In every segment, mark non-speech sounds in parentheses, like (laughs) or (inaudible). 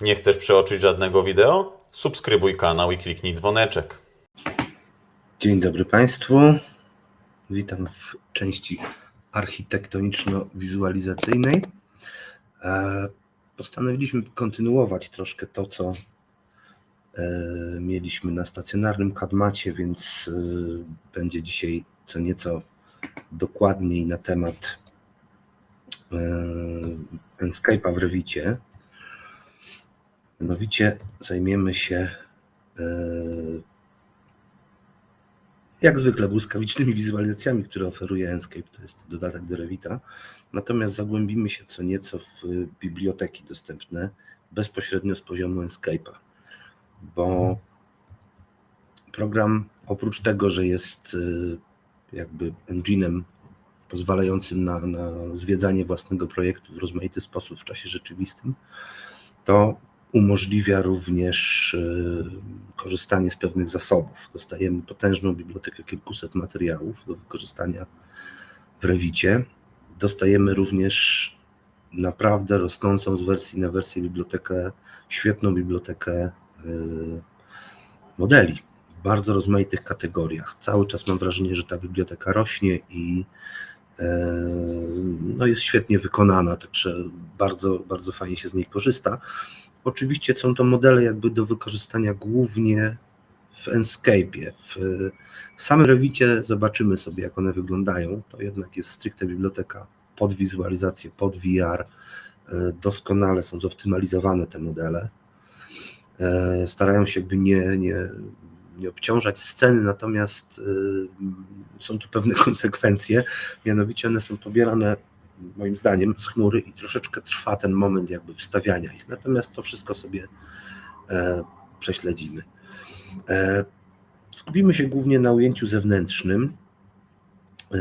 Nie chcesz przeoczyć żadnego wideo? Subskrybuj kanał i kliknij dzwoneczek. Dzień dobry Państwu. Witam w części architektoniczno-wizualizacyjnej. E, Postanowiliśmy kontynuować troszkę to, co e, mieliśmy na stacjonarnym kadmacie, więc e, będzie dzisiaj co nieco dokładniej na temat Skype'a w Rewicie. Mianowicie zajmiemy się e, jak zwykle błyskawicznymi wizualizacjami, które oferuje Enscape, to jest dodatek do Revita. Natomiast zagłębimy się co nieco w biblioteki dostępne bezpośrednio z poziomu Enscape'a, bo program oprócz tego, że jest y, jakby engine'em pozwalającym na, na zwiedzanie własnego projektu w rozmaity sposób w czasie rzeczywistym, to umożliwia również y, korzystanie z pewnych zasobów. Dostajemy potężną bibliotekę kilkuset materiałów do wykorzystania w Rewicie. Dostajemy również naprawdę rosnącą z wersji na wersję bibliotekę, świetną bibliotekę y, modeli w bardzo rozmaitych kategoriach. Cały czas mam wrażenie, że ta biblioteka rośnie i e, no jest świetnie wykonana, także bardzo, bardzo fajnie się z niej korzysta. Oczywiście są to modele jakby do wykorzystania głównie w Enscape'ie. W samym Rewicie zobaczymy sobie, jak one wyglądają. To jednak jest stricte biblioteka pod wizualizację, pod VR. E, Doskonale są zoptymalizowane te modele. E, Starają się jakby nie, nie, nie obciążać sceny, natomiast e, są tu pewne (laughs) konsekwencje. Mianowicie one są pobierane moim zdaniem z chmury i troszeczkę trwa ten moment jakby wstawiania ich. Natomiast to wszystko sobie e, prześledzimy. E, skupimy się głównie na ujęciu zewnętrznym. E,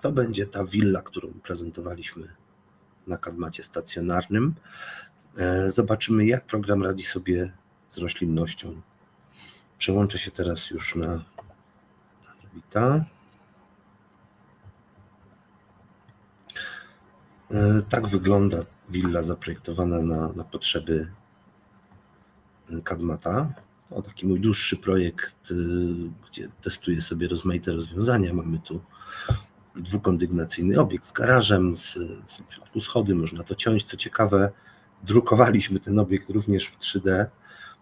to będzie ta willa, którą prezentowaliśmy na kadmacie stacjonarnym. E, zobaczymy, jak program radzi sobie z roślinnością. Przełączę się teraz już na, na Revita. E, Tak wygląda willa zaprojektowana na, na potrzeby e, Kadmata. To taki mój dłuższy projekt, y, gdzie testuję sobie rozmaite rozwiązania. Mamy tu dwukondygnacyjny obiekt z garażem, z, są w środku schody, można to ciąć. Co ciekawe, drukowaliśmy ten obiekt również w 3D.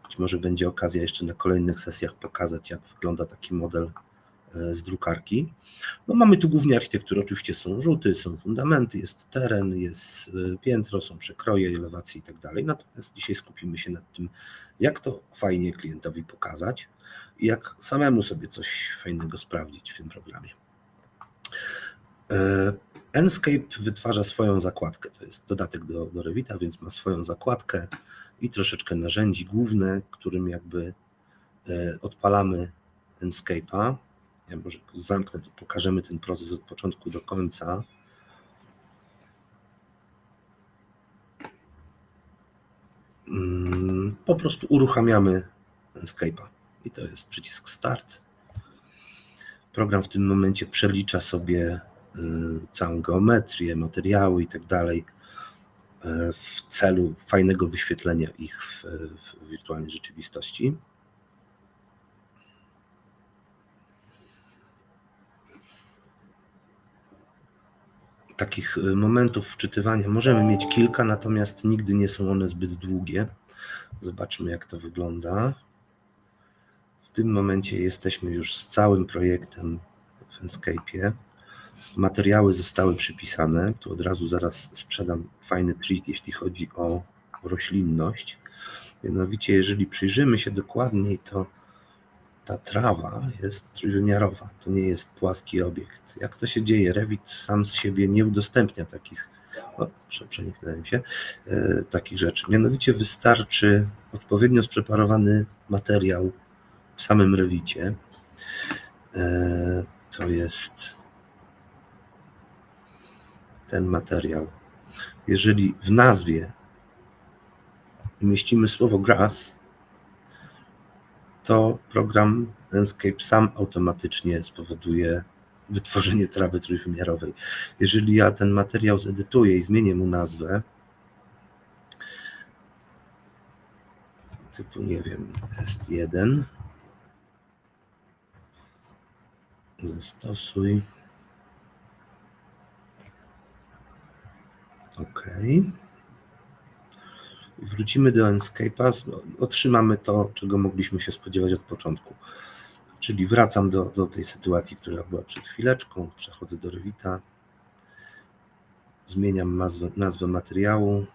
Być może będzie okazja jeszcze na kolejnych sesjach pokazać, jak wygląda taki model e, z drukarki. No mamy tu głównie architekturę, oczywiście są rzuty, są fundamenty, jest teren, jest y, piętro, są przekroje, elewacje i tak dalej. Natomiast dzisiaj skupimy się nad tym, jak to fajnie klientowi pokazać i jak samemu sobie coś fajnego sprawdzić w tym programie. E, Enscape wytwarza swoją zakładkę, to jest dodatek do, do Revita, więc ma swoją zakładkę i troszeczkę narzędzi główne, którym jakby e, odpalamy Enscape'a. Ja może zamknę, to pokażemy ten proces od początku do końca. Mm, Po prostu uruchamiamy Skype'a i to jest przycisk Start. Program w tym momencie przelicza sobie y, całą geometrię, materiały i tak dalej y, w celu fajnego wyświetlenia ich w wirtualnej rzeczywistości. Takich y, momentów wczytywania możemy mieć kilka, natomiast nigdy nie są one zbyt długie. Zobaczmy, jak to wygląda. W tym momencie jesteśmy już z całym projektem w Enscape'ie. Materiały zostały przypisane. Tu od razu zaraz sprzedam fajny trik, jeśli chodzi o roślinność. Mianowicie, jeżeli przyjrzymy się dokładniej, to ta trawa jest trójwymiarowa, to nie jest płaski obiekt. Jak to się dzieje? Revit sam z siebie nie udostępnia takich, o, prze- przeniknąłem się, e, takich rzeczy. Mianowicie wystarczy odpowiednio spreparowany materiał w samym Revicie. E, to jest ten materiał. Jeżeli w nazwie umieścimy słowo grass, to program Enscape sam automatycznie spowoduje wytworzenie trawy trójwymiarowej. Jeżeli ja ten materiał zedytuję i zmienię mu nazwę, typu, nie wiem, S1. Zastosuj. OK. Wrócimy do Enscape'a. Otrzymamy to, czego mogliśmy się spodziewać od początku. Czyli wracam do, do tej sytuacji, która była przed chwileczką. Przechodzę do Revita. Zmieniam nazwę, nazwę materiału.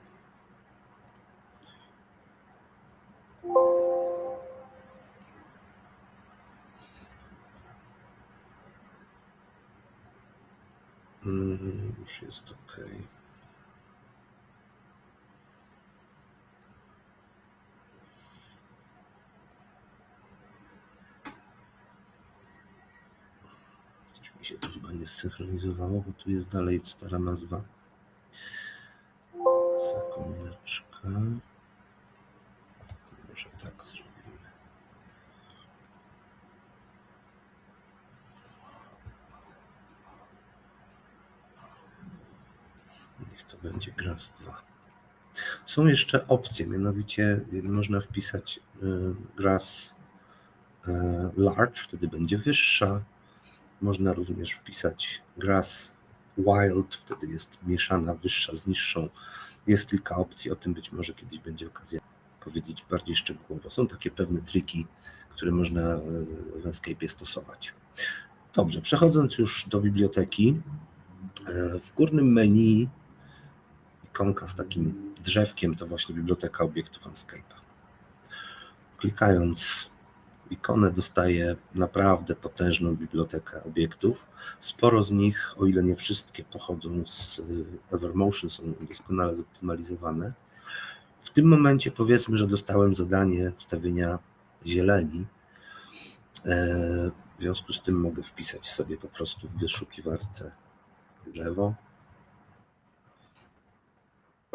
Mm, Już jest ok. Coś mi się tu chyba nie zsynchronizowało, bo tu jest dalej stara nazwa. Sekundeczkę. Może tak zrobimy. Niech to będzie Grass 2. Są jeszcze opcje, mianowicie można wpisać y, Grass y, Large, wtedy będzie wyższa. Można również wpisać Grass Wild, wtedy jest mieszana wyższa z niższą. Jest kilka opcji, o tym być może kiedyś będzie okazja powiedzieć bardziej szczegółowo. Są takie pewne triki, które można y, w Escape stosować. Dobrze, przechodząc już do biblioteki, y, w górnym menu ikonka z takim drzewkiem to właśnie biblioteka obiektów Enscape'a. Klikając w ikonę dostaję naprawdę potężną bibliotekę obiektów. Sporo z nich, o ile nie wszystkie, pochodzą z y, Evermotion, są doskonale zoptymalizowane. W tym momencie powiedzmy, że dostałem zadanie wstawienia zieleni. E, W związku z tym mogę wpisać sobie po prostu w wyszukiwarce drzewo.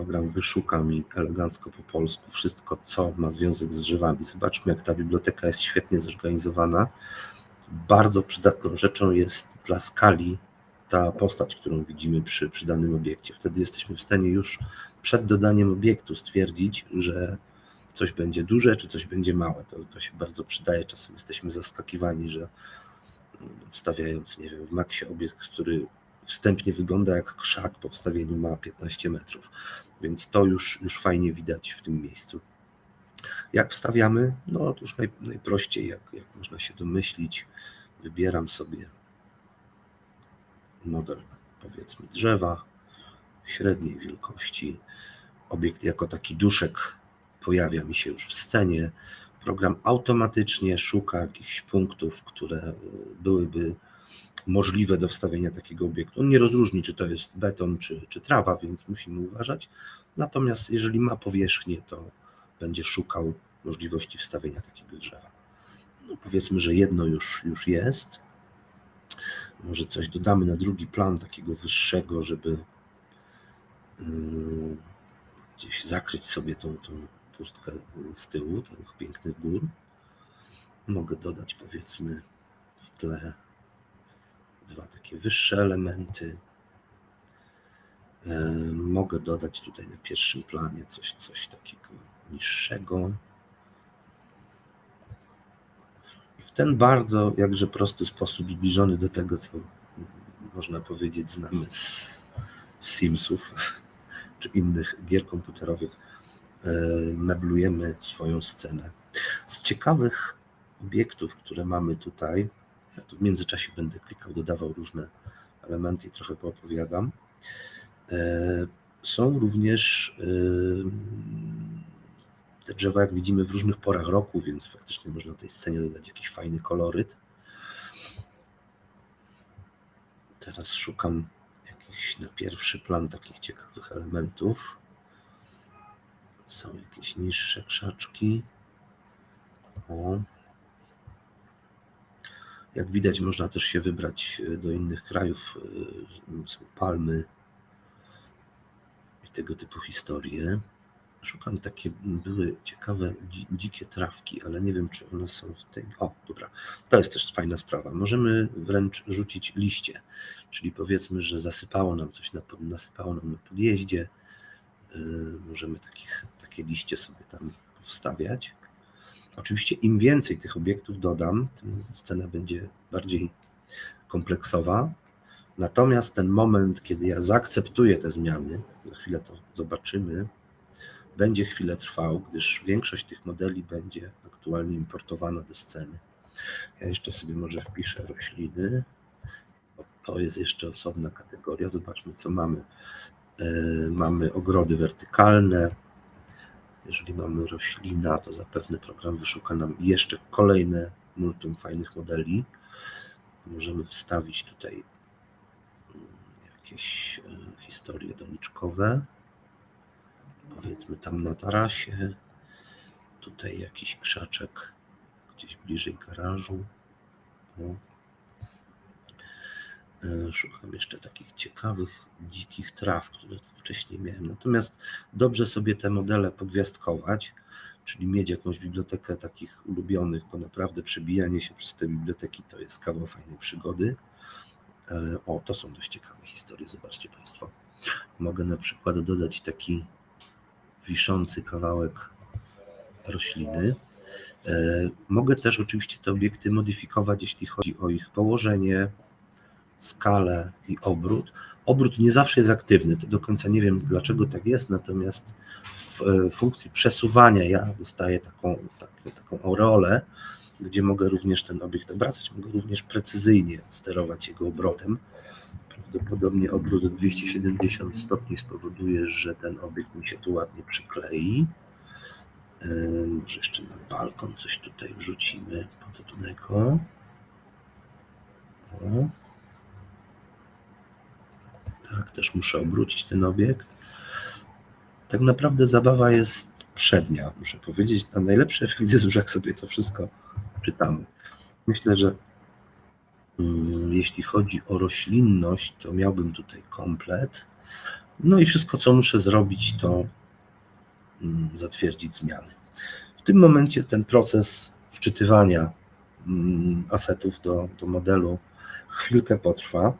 Program wyszuka mi elegancko po polsku wszystko, co ma związek z drzewami. Zobaczmy, jak ta biblioteka jest świetnie zorganizowana. Bardzo przydatną rzeczą jest dla skali ta postać, którą widzimy przy, przy danym obiekcie. Wtedy jesteśmy w stanie już przed dodaniem obiektu stwierdzić, że coś będzie duże, czy coś będzie małe. To, to się bardzo przydaje. Czasem jesteśmy zaskakiwani, że wstawiając, nie wiem, w Maxie obiekt, który wstępnie wygląda jak krzak, po wstawieniu ma 15 metrów. Więc to już, już fajnie widać w tym miejscu. Jak wstawiamy? No otóż naj, najprościej, jak, jak można się domyślić, wybieram sobie model, powiedzmy, drzewa średniej wielkości. Obiekt jako taki duszek pojawia mi się już w scenie. Program automatycznie szuka jakichś punktów, które byłyby możliwe do wstawienia takiego obiektu. On nie rozróżni, czy to jest beton, czy, czy trawa, więc musimy uważać. Natomiast jeżeli ma powierzchnię, to będzie szukał możliwości wstawienia takiego drzewa. No powiedzmy, że jedno już, już jest. Może coś dodamy na drugi plan, takiego wyższego, żeby yy, gdzieś zakryć sobie tą, tą pustkę z tyłu, tych pięknych gór. Mogę dodać powiedzmy w tle dwa takie wyższe elementy. E, Mogę dodać tutaj na pierwszym planie coś, coś takiego niższego. I w ten bardzo, jakże prosty sposób zbliżony do tego, co można powiedzieć, znamy z Simsów czy innych gier komputerowych, e, meblujemy swoją scenę. Z ciekawych obiektów, które mamy tutaj, w międzyczasie będę klikał, dodawał różne elementy i trochę poopowiadam. E, Są również e, te drzewa, jak widzimy, w różnych porach roku, więc faktycznie można tej scenie dodać jakiś fajny koloryt. Teraz szukam jakichś na pierwszy plan takich ciekawych elementów. Są jakieś niższe krzaczki. O. Jak widać, można też się wybrać e, do innych krajów. e, Są palmy i tego typu historie. Szukam takie, były ciekawe, dzi- dzikie trawki, ale nie wiem, czy one są w tej. O, dobra. To jest też fajna sprawa. Możemy wręcz rzucić liście, czyli powiedzmy, że zasypało nam coś, na, nasypało nam na podjeździe. Yy, możemy takich, takie liście sobie tam wstawiać. Oczywiście im więcej tych obiektów dodam, tym scena będzie bardziej kompleksowa. Natomiast ten moment, kiedy ja zaakceptuję te zmiany, za chwilę to zobaczymy, będzie chwilę trwał, gdyż większość tych modeli będzie aktualnie importowana do sceny. Ja jeszcze sobie może wpiszę rośliny. To jest jeszcze osobna kategoria. Zobaczmy, co mamy. E, Mamy ogrody wertykalne. Jeżeli mamy roślina, to zapewne program wyszuka nam jeszcze kolejne multum fajnych modeli. Możemy wstawić tutaj mm, jakieś e, historie doniczkowe. Powiedzmy tam na tarasie. Tutaj jakiś krzaczek gdzieś bliżej garażu. E, Szukam jeszcze takich ciekawych, dzikich traw, które wcześniej miałem. Natomiast dobrze sobie te modele pogwiazdkować, czyli mieć jakąś bibliotekę takich ulubionych, bo naprawdę przebijanie się przez te biblioteki to jest kawał fajnej przygody. E, O, to są dość ciekawe historie, zobaczcie Państwo. Mogę na przykład dodać taki wiszący kawałek rośliny. E, Mogę też oczywiście te obiekty modyfikować, jeśli chodzi o ich położenie, skalę i obrót. Obrót nie zawsze jest aktywny, to do końca nie wiem dlaczego tak jest, natomiast w e, funkcji przesuwania ja dostaję taką, taką, taką aureolę, gdzie mogę również ten obiekt obracać, mogę również precyzyjnie sterować jego obrotem. Prawdopodobnie obrót o 270 stopni spowoduje, że ten obiekt mi się tu ładnie przyklei. Może jeszcze na balkon coś tutaj wrzucimy podobnego. O. Tak, też muszę obrócić ten obiekt. Tak naprawdę zabawa jest przednia, muszę powiedzieć. A najlepszy efekt jest już, jak sobie to wszystko czytamy. Myślę, że mm, jeśli chodzi o roślinność, to miałbym tutaj komplet. No i wszystko, co muszę zrobić, to mm, zatwierdzić zmiany. W tym momencie ten proces wczytywania mm, asetów do, do modelu chwilkę potrwa.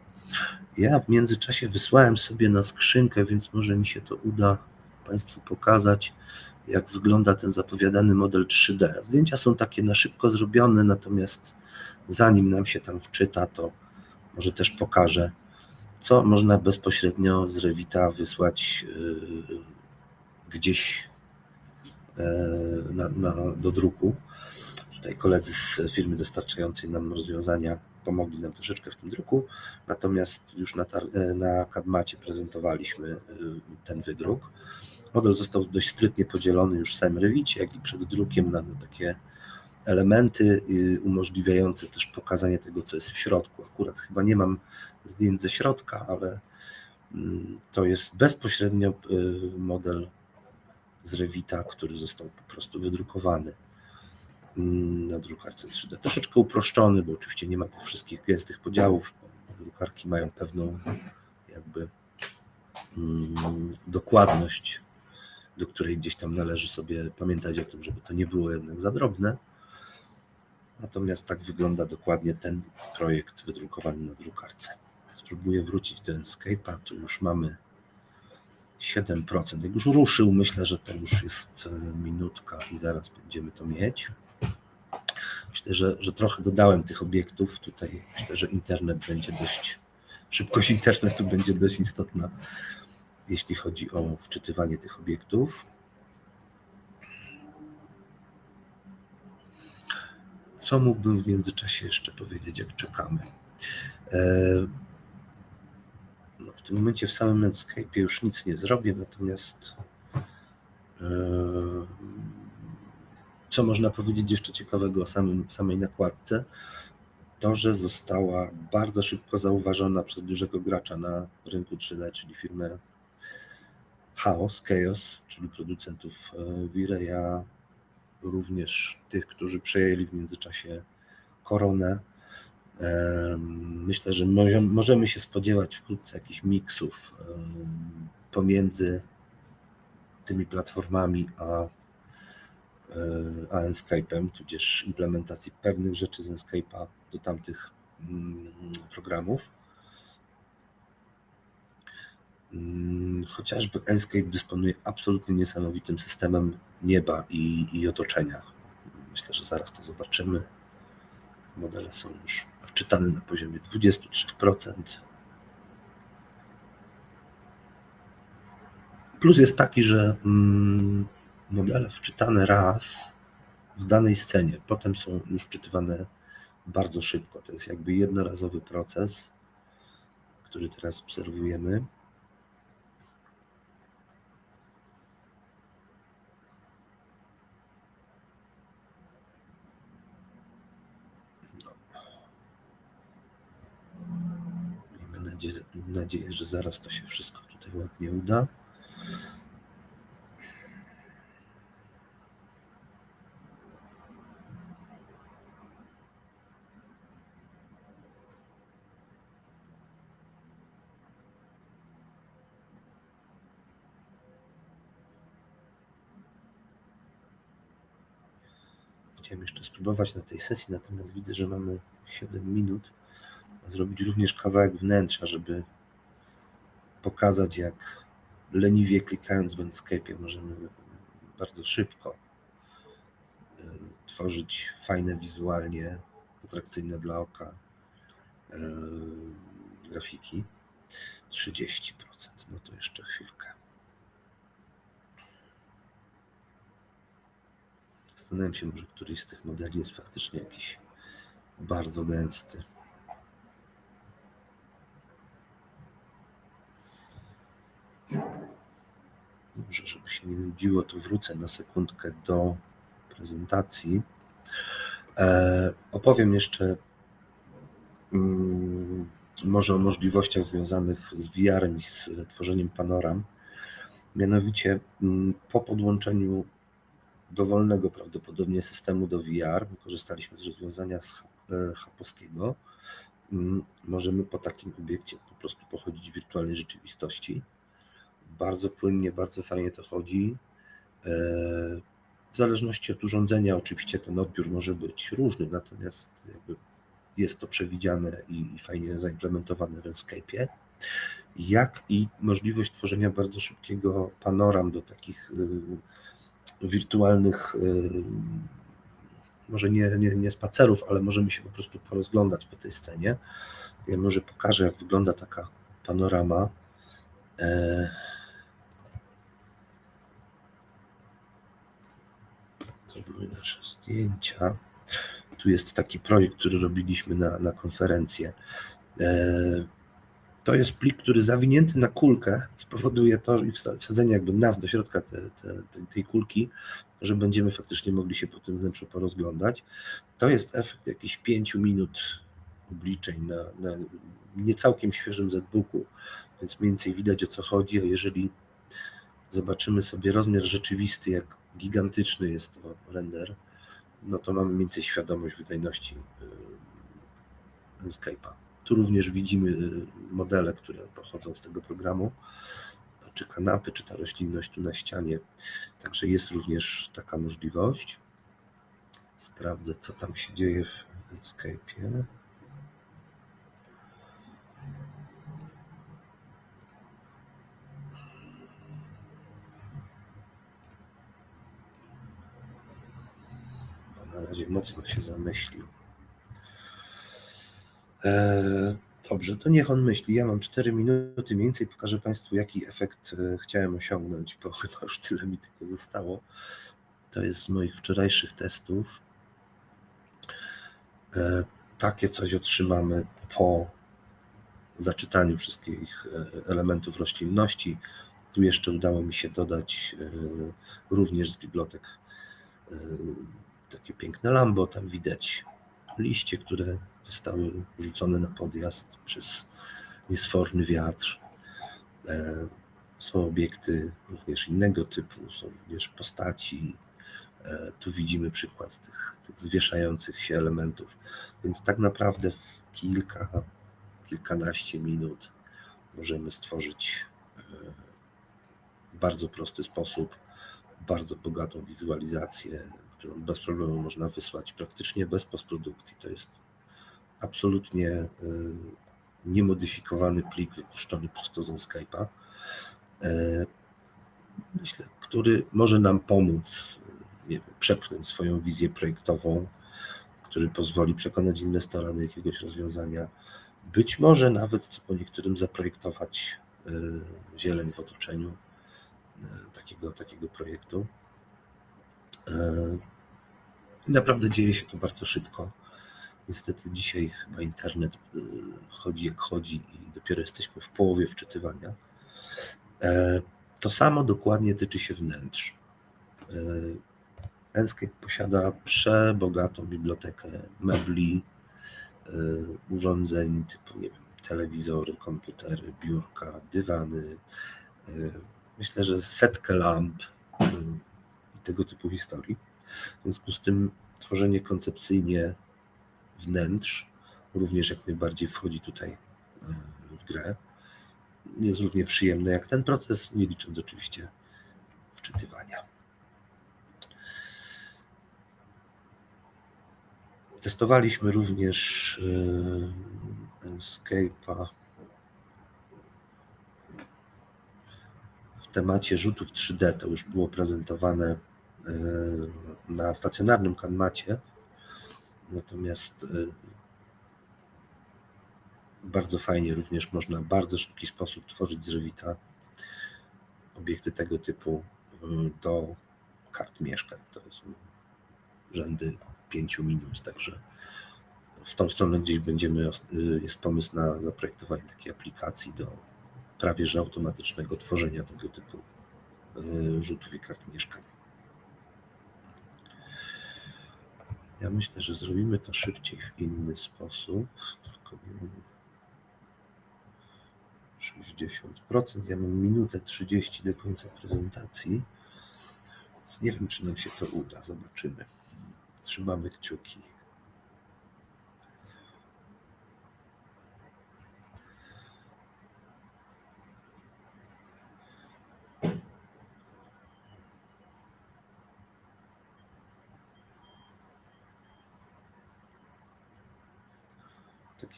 Ja w międzyczasie wysłałem sobie na skrzynkę, więc może mi się to uda Państwu pokazać, jak wygląda ten zapowiadany model 3D. Zdjęcia są takie na szybko zrobione, natomiast zanim nam się tam wczyta, to może też pokażę, co można bezpośrednio z Revita wysłać yy, gdzieś yy, na, na, do druku. Tutaj koledzy z firmy dostarczającej nam rozwiązania pomogli nam troszeczkę w tym druku, natomiast już na, e, na Kadmacie prezentowaliśmy y, ten wydruk. Model został dość sprytnie podzielony już w samym Revicie, jak i przed drukiem na, takie elementy y, umożliwiające też pokazanie tego, co jest w środku. Akurat chyba nie mam zdjęć ze środka, ale mm, to jest bezpośrednio y, model z Revita, który został po prostu wydrukowany na drukarce 3D. Troszeczkę uproszczony, bo oczywiście nie ma tych wszystkich gęstych podziałów. Drukarki mają pewną jakby mm, dokładność, do której gdzieś tam należy sobie pamiętać o tym, żeby to nie było jednak za drobne. Natomiast tak wygląda dokładnie ten projekt wydrukowany na drukarce. Spróbuję wrócić do Escape'a, tu już mamy 7%. Jak już ruszył, myślę, że to już jest e, minutka i zaraz będziemy to mieć. Myślę, że, że trochę dodałem tych obiektów. Tutaj myślę, że internet będzie dość, szybkość internetu będzie dość istotna, jeśli chodzi o wczytywanie tych obiektów. Co mógłbym w międzyczasie jeszcze powiedzieć, jak czekamy? E, No, w tym momencie w samym Netscape już nic nie zrobię, natomiast e, co można powiedzieć jeszcze ciekawego o samym, samej nakładce? To, że została bardzo szybko zauważona przez dużego gracza na rynku 3D, czyli firmę Chaos, Chaos, czyli producentów e, Vireya, również tych, którzy przejęli w międzyczasie koronę. Myślę, że może- możemy się spodziewać wkrótce jakichś miksów pomiędzy tymi platformami a, e, a Enscape'em, tudzież implementacji pewnych rzeczy z Enscape'a do tamtych mm, programów. Mm, Chociażby Enscape dysponuje absolutnie niesamowitym systemem nieba i, i otoczenia. Myślę, że zaraz to zobaczymy. Modele są już wczytane na poziomie 23%. Plus jest taki, że mm, modele wczytane raz w danej scenie, potem są już wczytywane bardzo szybko. To jest jakby jednorazowy proces, który teraz obserwujemy. Miejmy nadzieję, nadzieję, że zaraz to się wszystko tutaj ładnie uda. Chciałem jeszcze spróbować na tej sesji, natomiast widzę, że mamy 7 minut. Zrobić również kawałek wnętrza, żeby pokazać, jak leniwie klikając w Landscape możemy bardzo szybko y, tworzyć fajne wizualnie, atrakcyjne dla oka y, grafiki. 30%, no to jeszcze chwilkę. Zastanawiam się, może któryś z tych modeli jest faktycznie jakiś bardzo gęsty. Może, żeby się nie nudziło, to wrócę na sekundkę do prezentacji. E, opowiem jeszcze mm, może o możliwościach związanych z VR i z tworzeniem panoram. Mianowicie mm, po podłączeniu dowolnego prawdopodobnie systemu do VR, my korzystaliśmy z rozwiązania z e, Haposkiego, mm, możemy po takim obiekcie po prostu pochodzić w wirtualnej rzeczywistości. Bardzo płynnie, bardzo fajnie to chodzi. E, W zależności od urządzenia, oczywiście ten odbiór może być różny, natomiast jest to przewidziane i, fajnie zaimplementowane w Landscape'ie. Jak i możliwość tworzenia bardzo szybkiego panoram do takich y, wirtualnych, y, może nie, nie, nie spacerów, ale możemy się po prostu porozglądać po tej scenie. Ja może pokażę, jak wygląda taka panorama. E, To były nasze zdjęcia. Tu jest taki projekt, który robiliśmy na, na konferencję. To jest plik, który zawinięty na kulkę spowoduje to i wsa- wsadzenie jakby nas do środka te, te, te, tej kulki, że będziemy faktycznie mogli się po tym wnętrzu porozglądać. To jest efekt jakichś pięciu minut obliczeń na, na nie całkiem świeżym ZBooku, więc mniej więcej widać o co chodzi, a jeżeli zobaczymy sobie rozmiar rzeczywisty, jak gigantyczny jest to render, no to mamy mniej więcej świadomość wydajności y, Landscape'a. Tu również widzimy y, modele, które pochodzą z tego programu, czy kanapy, czy ta roślinność tu na ścianie. Także jest również taka możliwość. Sprawdzę, co tam się dzieje w Landscape'ie. Bo na razie mocno się zamyślił. Eee, dobrze, to niech on myśli. Ja mam 4 minuty, mniej więcej pokażę Państwu, jaki efekt e, chciałem osiągnąć, bo (laughs) chyba już tyle mi tylko zostało. To jest z moich wczorajszych testów. E, takie coś otrzymamy po zaczytaniu wszystkich e, elementów roślinności. Tu jeszcze udało mi się dodać e, również z bibliotek e, takie piękne lambo. Tam widać liście, które zostały rzucone na podjazd przez niesforny wiatr. E, Są obiekty również innego typu, są również postaci. E, Tu widzimy przykład tych, tych zwieszających się elementów. Więc tak naprawdę w kilka, kilkanaście minut możemy stworzyć e, w bardzo prosty sposób bardzo bogatą wizualizację, którą bez problemu można wysłać praktycznie bez postprodukcji. To jest absolutnie y, niemodyfikowany plik wypuszczony prosto z Skype'a. Myślę, który może nam pomóc wiem, przepchnąć swoją wizję projektową, który pozwoli przekonać inwestora do jakiegoś rozwiązania. Być może nawet, co po niektórym, zaprojektować y, zieleń w otoczeniu takiego, takiego projektu. Y, I naprawdę dzieje się to bardzo szybko. Niestety dzisiaj chyba internet y, chodzi jak chodzi i dopiero jesteśmy w połowie wczytywania. E, To samo dokładnie tyczy się wnętrz. E, Enscape posiada przebogatą bibliotekę mebli, e, urządzeń typu nie wiem, telewizory, komputery, biurka, dywany. e, Myślę, że setkę lamp e, i tego typu historii. W związku z tym tworzenie koncepcyjnie wnętrz również jak najbardziej wchodzi tutaj e, w grę. Jest równie przyjemne jak ten proces, nie licząc oczywiście wczytywania. Testowaliśmy również e, Enscape'a w temacie rzutów 3D. To już było prezentowane na stacjonarnym kanmacie. Natomiast y, bardzo fajnie również można w bardzo szybki sposób tworzyć z Revita obiekty tego typu y, do kart mieszkań. To są rzędy 5 minut, także w tą stronę gdzieś będziemy, y, jest pomysł na zaprojektowanie takiej aplikacji do prawie że automatycznego tworzenia tego typu rzutów i kart mieszkań. Ja myślę, że zrobimy to szybciej w inny sposób. Tylko nie wiem. 60%. Ja mam minutę 30 do końca prezentacji. Więc nie wiem, czy nam się to uda. Zobaczymy. Trzymamy kciuki.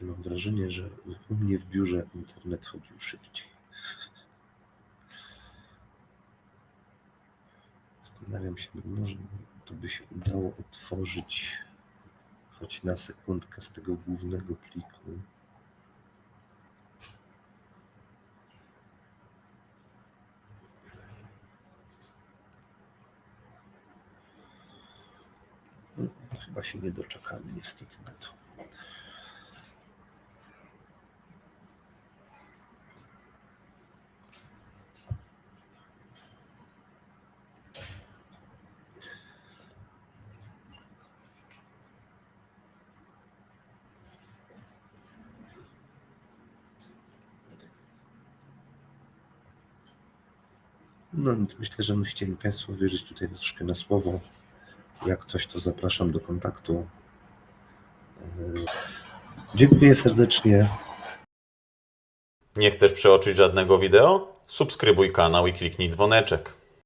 Takie mam wrażenie, że u mnie w biurze internet chodził szybciej. Zastanawiam się, może to by się udało otworzyć choć na sekundkę z tego głównego pliku. No, Chyba się nie doczekamy niestety na to. No myślę, że musicie mi Państwo wierzyć tutaj troszkę na słowo. Jak coś, to zapraszam do kontaktu. Yy, Dziękuję serdecznie. Nie chcesz przeoczyć żadnego wideo? Subskrybuj kanał i kliknij dzwoneczek.